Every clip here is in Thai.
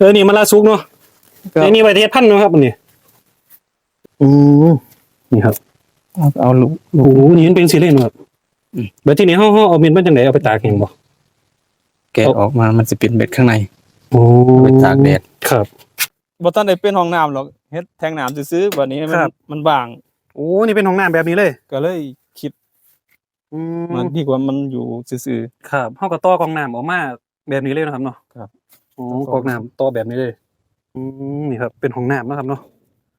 เออนี่มันลาซุกเนาะครับไอ้นี่ใบเทศพันธุ์เนาะครับอันนี้อืมนี่ครับเอาเอาลูกโอ้โหนี่มันเป็นสีเล่นครับอืมเดี๋ยวทีนี้เฮาเฮาเอาเม็ดมันจังไดเอาไปตากแห้งบ่แกะออกมามันจะเป็นเบ็ดข้างในโอ้ไปตากแดด ครับ บ่ทันได้เป็นห้องน้ำหรอกเฮ็ดแทงน้ำซื้อๆบัดนี้มันครับ มันบาง โอ้นี่เป็นห้องน้ำแบบนี้เลยก็เลยคิดอืมันดีกว่ามันอยู่ซื่อ ครับเฮาก็ต่อกองน้ำออกมาแบบนี้เลยนะครับเนาะครับ โอ้ต่กอองน้ำต่อแบบนี้เลยอืมนี่ครับเป็นห้องน้ำเนาะครับเนาะ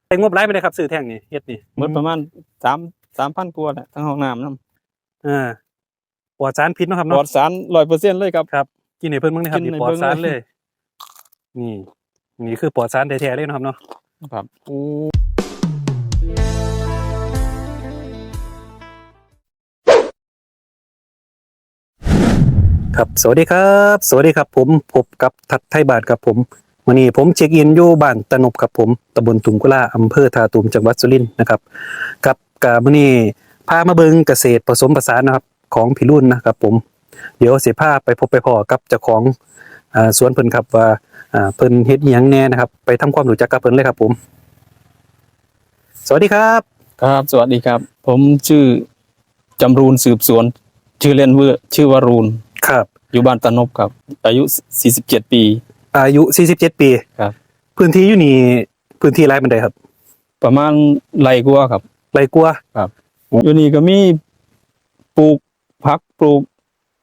ใช้งบหลายไปเลยครับซื้อแท่งนี่เฮ็ดนี่ๆหมดประมาณ3 3,000กว่าแหละทั้งห้องน้ำนํอ่าปลอดสารพิษเนาะครับปลอเนาะดสาร100%เลยครับ ครับ กินให้เพิ่นเบิ่งนะครับกินนี่ให้ปลอดเบิ่งสารเลยเลย นี่ นี่คือปลอดสารแท้ๆเลยเนาะครับเนาะ ครับ โอ้ ครับสวัสดีครับ สวัสดีครับผมพบกับทัดไทยบาทครับผมวันนี้ผมเช็คอินอยู่บ้านตะนบครับผมตำบลตุงกุลาอำเภอทาตูมจังหวัดสุรินทร์นะครับกับกามื่อนี้พามาเบิงเกษตรผสมผสานนะครับของพี่รุ่นนะครับผมเดี๋ยวเสียผ้าไปพบไปพอกับเจ้าของอสวนเพิ่นครับว่าเพิ่นเฮ็ดอิหยังแน่นะครับ ไปทำความรู้จักกับเพิ่นเลยครับผม สวัสดีครับครับ สวัสดีครับ ผมชื่อจำรูนสืบสวน ชื่อเล่นเวอร์ชื่อวารูน ครับ อยู่บ้านตะนบครับ อายุ 47 ปี อายุ 47 ปีครับ พื้นที่อยู่นี่พื้นที่ไรมันใดครับ ประมาณไรกว่าครับไรกลัวอยู่นี่ก็มีปลูกผักปลูก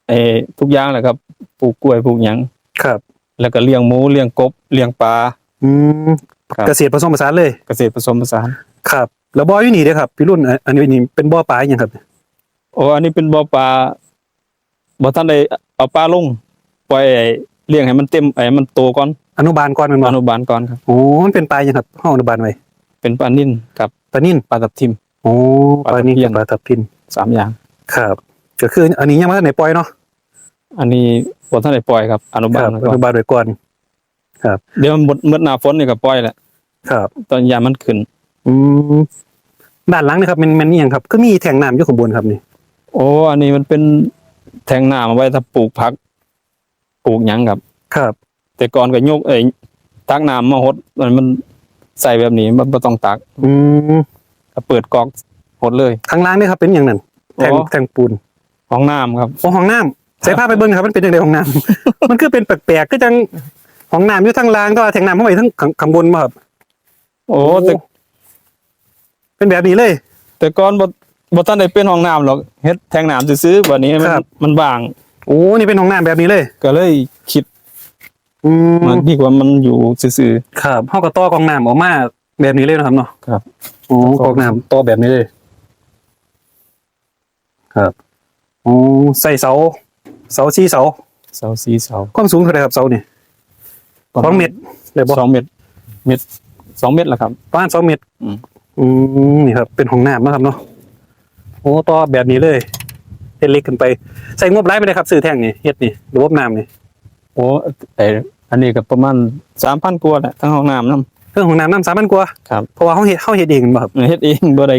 เออทุกอย่างแหละครับ ปลูกกล้วยปลูกหยังครับ แล้วก็เลี้ยงหมูเลี้ยงกบเลี้ยงปลา อืมครับ เกษตรผสมผสานเลยเกษตรผสมผสาน ครับ แล้วบ่ออยู่นี่เด้อครับพี่รุ่นอันอันนี้นี่เป็นบ่อปลาอหยังครับ โอ้อันนี้เป็นบ่อปลา บ่ท่านได้เอาปลาลงปล่อยให้เลี้ยงให้มันเต็มให้มันโตก่อนอนุบาลก่อนแมันบ่อนุบาลก่อนครับ โอ้มันเป็นปลาอหยังครับเฮาอนุบาลไว้เป็นปลานิ่นกับปลานิ่นปลาทับทิม โอ้ปปลาลาตะนิ่นเพียกับนปลาทับทินสามอย่าง ครับก็คืออันนี้ยังมาในปล่อยเนาะอันนี้บ่ท่านได้ปล่อยครับอนุคบาลรับไว้อก่อนนุบาลไว้ก่อน เดี๋ยวมันหมดหมดหน้าฝนนี่ก็ปล่อยแหละครับ ตอนยามมันขึ้น อืมด้านหลังนะครับมันมันนี่ยังครับ ก็มีแทงน้ำอยู่ข้างบนครับนี่โอ้อันนี้มันเป็น แทงน้ำเอาไว้ถ้าปลูกผักปลูกหยังครับ ครับ แต่ก่อนก็ยกเอ้ยตักน้ำมาหดมันมันใส่แบบนี้มันบ่ต้องตักอืมก็เปิดกอกหดเลย ข้างล่างนี่ครับเป็นอย่างนั้นแทงอ๋อ แทงปูนห้องน้ำครับ โอ้ห้องน้ำใส่ผ้าไปเบิ่งครับมันเป็นยังไงห้องน้ำ มันคือเป็นแปลกๆก็จังห้องน้ำอยู่ทางล่างก็แทงน้ำเข้าไปทั้งข้างข้างบนมาครับโอ้แต่เป็นแบบนี้เลย แต่ก่อนบ่ บ่ทันได้เป็นห้องน้ำหรอกเฮ็ดแทงน้ำซื่อๆบัดนี้มันครับ มันบาง โอ้นี่เป็นห้องน้ำแบบนี้เลย ก็เลยคิดอืมมันดีกว่ามันอยู่ซื่อ ครับเฮาก็ต่อกองน้ำออกมาแบบนี้เลยนะครับเนาะครับ โอ้กองน้ำต่อแบบนี้เลย ครับโอ้ใส่เสา เสาสี่เสาๆเสาสีเสาความสูงเท่าไหร่ครับเสานี่สองเมตรเลยบ่ สองเมตรเมตรสองเมตรละครับ ประมาณสองเมตรอืม อืมนี่ครับ เป็นห้องน้ำนะครับเนาะ โอ้ต่อแบบนี้เลยเฮ็ดเล็กขึ้นไป ใส่งบหลายไปเลยครับซื้อแท่งนี่เฮ็ดนี่ระบบน้ำนี่โอ้แต่อันนี้ก็ประมาณ3,000กว่าแหละทั้งห้องน้ำนํเครื่องห้องน้ำน้ำสามพันกว่าครับเพราะว่าเขาเฮ็ดเขาเฮ็ดเองบ่ครับเฮ็ดเองบ่ได้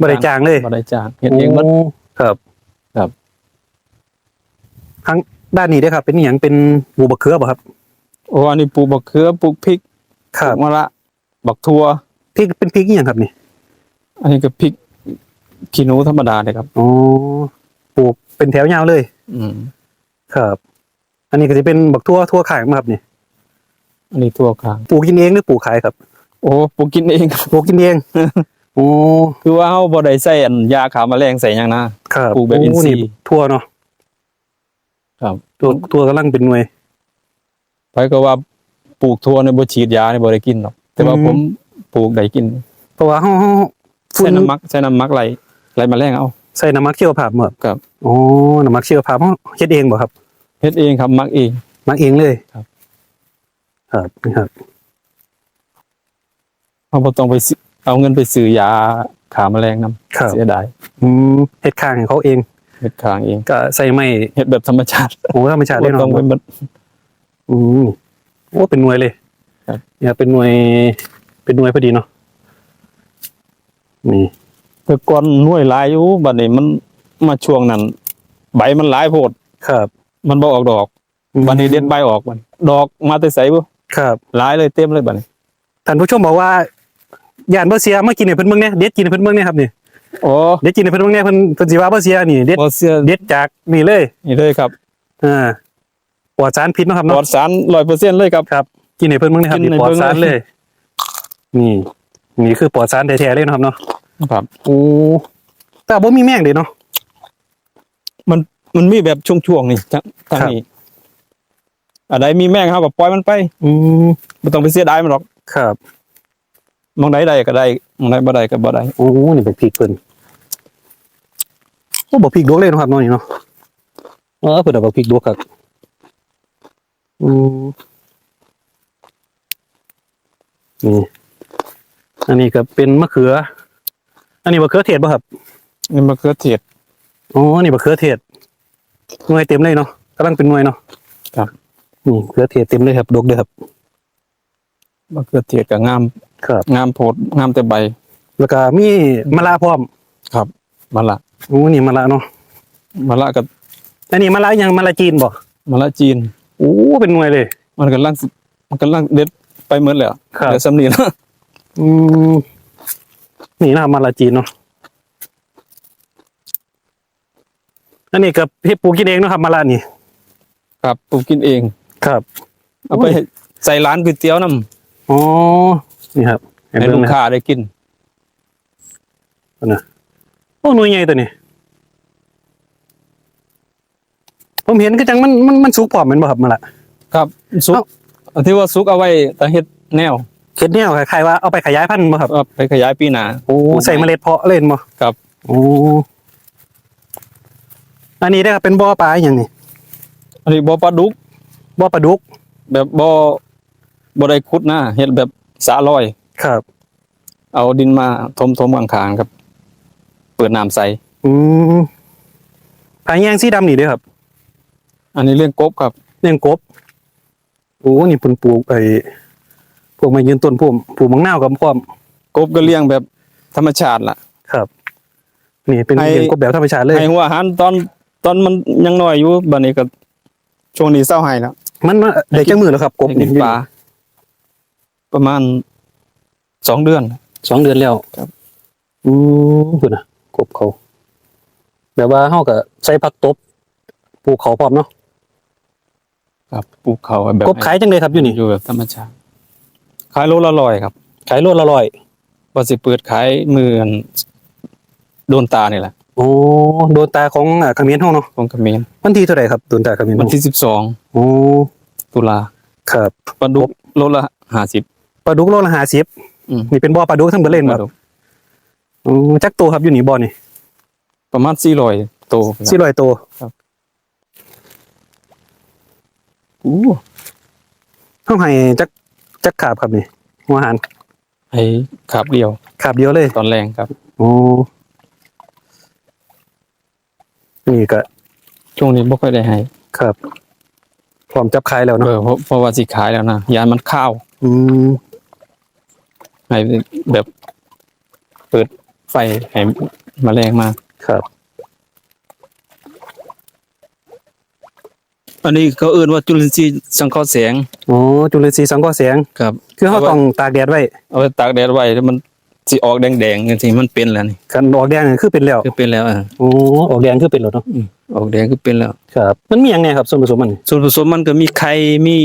บ่ได้จ้างเลยบ่ได้จ้างเฮ็ดเองหมดโครับครับทางด้านนี้เด้อครับ เป็นอหย่างเป็นบูบะเขือบ่ครับโอ้อันนี้ปลูกบักเขือปลูกพริกคปรัลูบกมะละบักทั่วพริกเป็นพริกอหย่างครับนี่ อันนี้ก็พริก ขี้หนูธรรมดาเลยครับ อ๋อปลูกเป็นแถวยาวเลย อืมครับ อันนี้ก็จะเป็นบักทั่วทั่วขายมาครับนี่อันนี้ทั่วข้างปลูกกินเองหรือปลูกขายครับ โอ้ปลูกกินเองครับปลูกกินเองโอ้คือว่าเฮาบ่ได้ใส่อันยาฆ่าแมลงใส่หยังนะครับปลูกแบบอินทรีย์โทั่วเนาะครับทั่วทั่วกำลังเป็นหน่วยไปก็ว่าปลูกทั่วในบ่ฉีดยาในบ่ได้กินหรอกแต่ว่าอืมผมปลูกได้กิน เพราะว่าเฮาเฮาฝุ่ใส่นน้ำมักใส่น้ำมักไหล ไหลแมลงเอาใส่น้ำมักเชียวภาพหมดครับโอ้น้ำมักเชียวภาพเฮาเฮ็ดเองบ่ครับเฮ็ดเองครับมักเองมักเองเลยครับครับนี่ครับเฮาบ่ต้องไปซื้อเอาเงินไปซื้อยาฆ่าแมลงนํครับเสียดายอืมเฮ็ดข้างให้เขาเองเฮ็ดข้างเองก็ใส่ไม้เฮ็ดแบบธรรมชาติโอ้ธรรมชาติเลยบ่ต้องเนาะไปมันอืมโอ้เป็นหน่วยเลยครับเนี่ยเป็นหน่วยเป็นหน่วยพอดีเนาะนี่ แต่ก่อนหน่วยหลายอยู่บัดนี้มันมาช่วงนั้น ใบมันหลายโพดครับ มันบ่ออกดอกอืมบัดนี้เด็ดใบออกมันดอกมาแต่ไสบ่ครับหลายเลยเต็มเลยบัดนี้ท่านผู้ชมบอกว่าย่านบ่เสียมากินให้เพิ่นเบิ่งเนี่ยเด็ดกินให้เพิ่นเบิ่งเนี่ยครับนี่โอ้เด็ดกินให้เพิ่นเบิ่งเนี่ยเพิ่นเพิ่นสิว่าบ่เสียนี่เด็ดบ่เสื้อเด็ดจากนี่เลย นี่เลยครับอ่าปลอดสารพิษเนาะครับปลอเนาะดสาร100%เลยครับครับกินให้เพิ่นเบิ่งนะครับกินนี่ให้ปลอดเบิ่งสารเลเลยยนี่นี่คือปลอดสารแท้ๆเลยเนาะครับเนาะ ครับโอ้แต่บ่มีแมงเด้เนาะมันมันมีแบบช่วงๆนี่ทางทางครับนี้อะไรมีแม่งเฮาก็ปล่อยมันไป อืมบ่ต้องไปเสียดายมันหรอก ครับมองใดได้ก็ได้มองใดบ่ได้ก็บ่ได้โอ้นี่เป็นพริกเพิ่นโอ้บ่พริกดวกเลยเนาะครับเนาะนี่เนาะเออเพิ่นเอาบ่พริกดวกครับอืมนี่อันนี้ก็เป็นมะเขือ อันนี้มะเขือเทศป่ะครับนี่มะเขือเทศอ๋อนี่มะเขือเทศหน่วยเต็มเลยเนาะกำลังเป็นหน่วยเนาะครับนี่มะเขือเทศเต็มเลยครับดกเลยครับมะเขือเทศก็งามครับ งามโพดงามแต่ใบ แล้วก็มีมะละพร้อมครับมะละโอ้นี่มะละเนาะมะละกับอันนี้มะละยังมะละจีนบ่มะละจีน โอ้เป็นหน่วยเลย มันกำลังสิมันกำลังเด็ดไปเหมือนแล้วครับ เดี๋ยวสำนีนะอืม นี่นะครับมะละจีนเนาะอันนี้กับเฮ็ดปลูกกินเองเนาะครับมะละนี่ ครับปลูกกินเอง ครับ เอาไปโอ้ยใส่ร้านก๋วยเตี๋ยวน้ำอ๋อ นี่ครับให้เห็นลูเบิ่งกนะค้าได้กินโอ้หน่วยใหญ่ตัวนี้ ผมเห็นก็จังมันมันมันสุกพร้อมแมันบ่ครับมะละ ครับซุกเอ้าอันที่ว่าซุกเอาไว้แต่เฮ็ดแนว เฮ็ดแนวคล้ายๆว่าเอาไปขยายพันธุ์บ่ครับเอาไปขยายปีหน้าโอ้ใส่เมล็ดเพาะเล่นบ่ครับ โอ้อันนี้ได้ครับเป็นบ่อปลาอหย่างนี้อันนี้บ่อปลาดุก บ่อปลาดุกแบบบ่บ่ได้ขุดนะเฮ็ดแบบสาลอย ครับ เอาดินมาถมๆข้างๆครับ เปิดน้ำใส่อืมผาแยงสีดำนี่เด้อครับอันนี้เรื่องกบครับ เลี้ยงกบโอ้นี่เพิ่นปลูกไอ้พ วกไม้ยืนต้นพวกปลูกมังนาวกับพร้อมกบก็เลี้ยงแบบธรรมชาติล่ะ ครับ นี่เป็นให้ เลี้ยงกบแบบธรรมชาติเลย ให้หัวอาหารตอนตอนมันยังน้อยอยู่บัดนี้ก็ช่วงนี้เศร้าให้แล้วมันมันได้จังมือแล้วครับกบให้กินปลาประมาณสองเดือน สองเดือนแล้วครับ อืมพุ่นน่ะกบเขาแบบว่าเฮาก็ใส่ผักตบปลูกเขาพร้อมเนาะครับปลูกเขาแบบกบขายจังเลยครับอยู่นี่ อยู่แบบธรรมชาติ ขายโลละร้อยครับ ขายโลละร้อยว่าสิเปิดขายมืออันโดนตานี่แหละโอ้โดนตาของอ่าเขมิ้นเฮาเนาะของเขมรวันที่เท่าไหร่ครับโดนตาเขมิ้นวันเฮาที่สิบสองโอ้ตุลาครับปลาดุกโลละห้าสิบปลาดุกโลละ50อืมนี่เป็นบ่อปลาดุกทั้งเบิดเลยปคลารับดุกอือจักตัวครับอยู่นี่บ่อนี่ประมาณสี่ร้อยโตครับ400ตัวอู้เฮาให้จัก จักขาบครับนี่หัวอาหารให้ขาบเดียวขาบเดียวเลยตอนแรงครับ โอ้นี่ก็ช่วงนี้ไม่ค่อยได้ให้ครับพร้อมจับขายแล้วเอเนาะอเพราะเพราะว่าสิขายแล้วนะยานมันข้าวอืมให้แบบ เปิดไฟให้แมาแรงมาครับ อันนี้เขาเอื่นว่าจุลินทรีย์สังเคราะห์แสงโอ้จุลินทรีย์สังเคราะห์แสงครับคือเขาต้องตากแดดไว้เอาไปตากแดดไว้แล้วมันสิออกแดงๆจังซี่มันเป็นแล้วนี่กันออกแดงนี่คือเป็นแล้วคือเป็นแล้วอะโอ้ออกแดงคือเป็นแล้วเนาะอืมออกแดงคือเป็นแล้วครับ มันมีอย่างไงครับส่วนผสมมันนี่ส่วนผสมมันก็มีไข่มี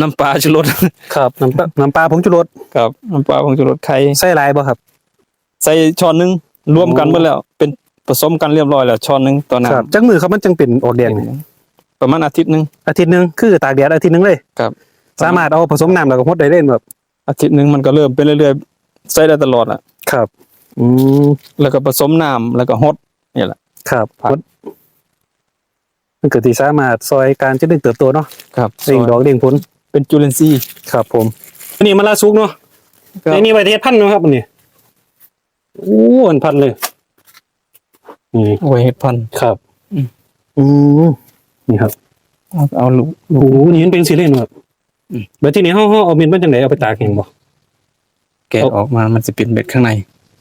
น้ำปลาชูรสครับน้ำปลาน้ำปลาผงชูรสครับน้ำปลาผงชูรสไข่ใส่หลายบ่ครับ ใส่ช้อนหนึงรวมกันหมดแล้ว เป็นผสมกันเรียบร้อยแล้วช้อนหนึงต่อน้ครับจักมือครับมันจึงเป็นออกแดงนี่ำ ประมาณอาทิตย์หนึงอาทิตย์หนึงคือตากแดดอาทิตย์หนึงเลย ครับ สามารถเอาผสมน้ำแล้วก็พดได้เล่นแบบ อาทิตย์หนึงมันก็เริ่มเป็นเรื่อยๆใส่ได้ตลอดอะ ครับ อืมแล้วก็ผสมน้ำแล้วก็ฮดนี่แหละ ครับผักพดมันเกิดที่สามารถซอยการเจริญเติบโตเนาะครับเร่งดอกเร่งผลเป็นจุลินทรีย์ครับ ผมอันนี้มะละสุกเนาะครับอันนี้ไว้เทศพันธุ์เนาะครับอันนี้โอ้อันพันธุ์เลยนี่เอาไว้เฮ็ดพันธุ์ ครับ อืมอืม นี่ครับเอาเอาลูกโอ้โหนี่มันเป็นสีเล่นครับอืมแบบที่นี่เขาเขาเอาเม็ดมันจังไหนเอาไปตากแห้งบ่แกะออกมามันจะเป็นเม็ดข้างใน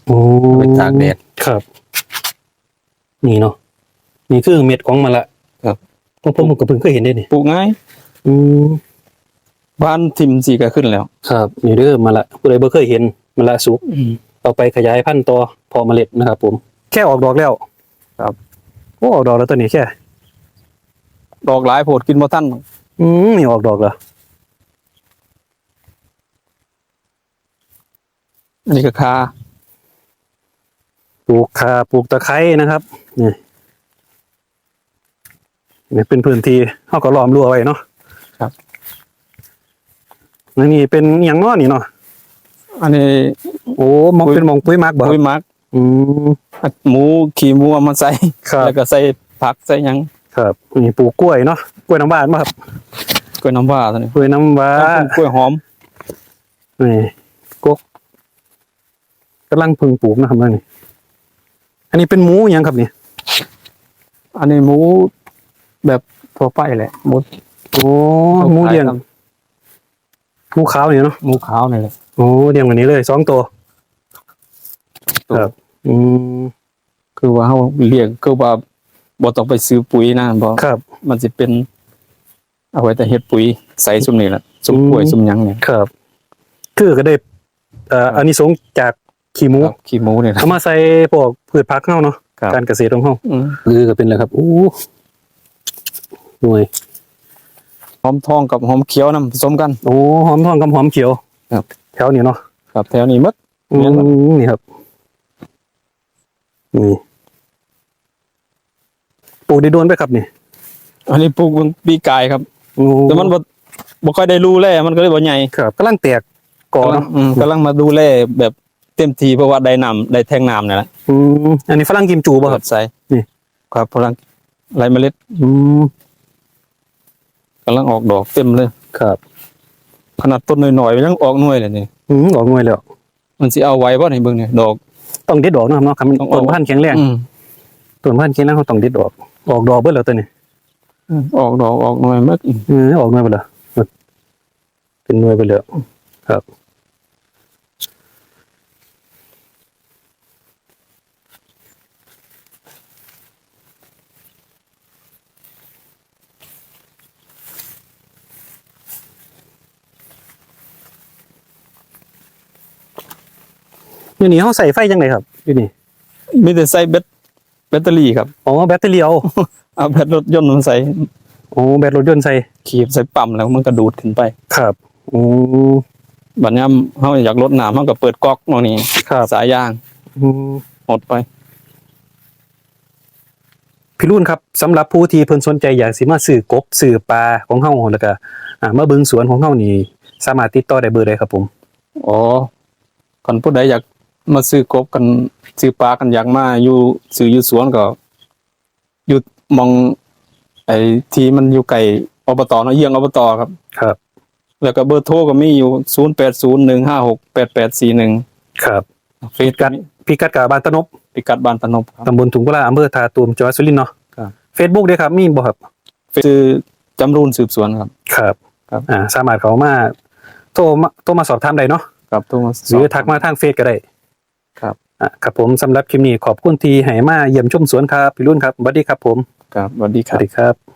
โอ้เอาไปตากแดดครับ นี่เนาะนี่คือเม็ดของมันละครับผมผมก็เพิ่งเคยเห็นได้นี่ปลูกง่ายอืมบ้านทิมสีก็ขึ้นแล้ว ครับ นี่เด้อมาละผู้ใดบ่เคยเห็นมาละสุกเอาไปขยายพันธุ์ต่อพอเมล็ดนะครับ ผม แค่ออกดอกแล้ว ครับโอ้ออกดอกแล้วตัวนี้แค่ ดอกหลายโพดกินบ่ทันอืมนี่ออกดอกแล้วอันนี้ก็คาปลูกข่าปลูกตะไคร้นะครับนี่นี่เป็นพื้นที่เขาก็ล้อมรั้วไว้เนาะครับแล้วนี่เป็นอหย่างเน้อนี่เนาะอันนี้ โอ้มองปุ๋ยเป็นหมองปุ้ยมักบ่คปุ๋รัยบหมักอืมหมูขี่หมูเอามาใส่ครับแล้วก็ใส่ผักใส่หยัง ครับนี่ปลูกกล้วยเนาะกล้วยน้ำว้าบ่ครับกล้วยน้ำว้าตัวนี้กล้วยน้ำว้าแล้วก็กล้วยหอมนี่กกกำลังเพึงปลูกนะครับนั่นนี่อันนี้เป็นหมูอิหยังครับนี่อันนี้หมูแบบทั่วไปแหละหมูโอ้หมูเลี้ยงครับหมูขาวนี่เนาะหมูขาวนี่แหละโอ้เลี้ยงแบบนี้เลยสองตัวตัวครับ อืมคือว่าเฮาเลี้ยงคือว่า บ่ต้องไปซื้อปุ๋ยนะบ่ครับ มันสิเป็น เอาไว้แต่เฮ็ดปุ๋ยใส่ซุมนี่แหละซุมกล้วยอืมซุมหยังเนี่ยครับ คือก็ได้เอ่ออันนี้สงส์จากขี้หมูครับขี้หมูเนี่ยนะ เอามาใส่พวกพืชผักเฮาเนาะครับ การเกษตรของเฮาอืมคือก็เป็นแล้วครับอู้หน่วยหอมทองกับหอมเขียวนํผสมกัน โอ้หอมทองกับหอมเขียวครับ แถวนี้เนาะ ครับแถวนี้หมด อืแม่นบ่มนี่ครับ นี่ป ลูกได้โดนไปครับนี่อันนี้ปลูกเบิ่งปีกายครับโอ้แต่มันบ่บ่ค่อยได้รู้แลมันก็เลยบ่ใหญ่ครับกำลังแตกกอกำลังเนาะอืมกำลังมาดูแลแบบเต็มทีเพราะว่าได้น้ำได้แทงน้ำนี่แหละอืมอันนี้ฝรั่งกิมจูป่ะครับใส่นี่ครับพลังไรเมล็ดอืมกำลังออกดอกเต็มเลยครับ ขนาดต้นหน่อยๆมันยังออกหน่วยเลยนี่อืมออกหน่วยแล้วมันสิเอาไว้บ่ในเบิ่งนี่ดอกต้องเด็ดดอกนะครับเนาะครับมันต้องออกต้นพันธุ์แข็งแรงอืมต้นพันธุ์แข็งแรงเขาต้องเด็ดดอก ออกดอกเบิดแล้วตัวนี้ออกดอกออกหน่วยหมดเออออกหน่วยไปแล้วเป็นหน่วยไปแล้วครับอยู่นี่เขาใส่ไฟยังไงครับอยู่นี่มีแต่ใส่แบต แบตเตอรี่ครับอ๋อแบตเตอรี่เอาเอาแบตรถยนต์มันใส่โอ้แบตรถยนต์ใส่ขีบใส่ปั๊มแล้วมันก็ดูดขึ้นไปครับโอ้บัดนี้เฮาอยากลดน้ำเฮาก็เปิดก๊อกตรงนี้ครับสายยางอืมหมดไป พี่รุ่นครับสำหรับผู้ที่เพิ่นสนใจอยากสิมาซื้อกบซื้อปลาของเฮาแล้วก็อ่ามาเบิ่งสวนของเฮานี่ สามารถติดต่อได้เบอร์ใดครับผมอ๋อคนผู้ใดอยาก มาซื้อกบกันซื้อปลากันอยากมาอยู่ซื้ออยู่สวนก็อยู่หมอง ไอ้ที่มันอยู่ไกลอบตเนาะเยี่ยงอบตครับ ครับ แล้วก็เบอร์โทรก็มีอยู่ศูนย์แปดศูนย์หนึ่งห้าหกแปดแปดสี่หนึ่งครับเฟซกันพิกัดกับบ้านตะนบพิกัดบ้านตะนบครับตำบลถุงกุลาอำเภอทาตูมจังหวัดสุรินทร์เนาะครับ Facebook ด้วยครับ มีบ่ครับคือจำรูนสืบสวนครับ ครับครับอ่าสามารถเข้ามาโทรมาโทรมาสอบถามได้เนาะครับโทรมาหรือทักมาทางเฟซก็ได้ ครับอะครับผมสำหรับคลิปนี้ขอบคุณที่ให้มาเยี่ยมชมสวนครับพี่รุ่นครับสวัสดีครับผมครับสวัสดีสครัวับสดีครับ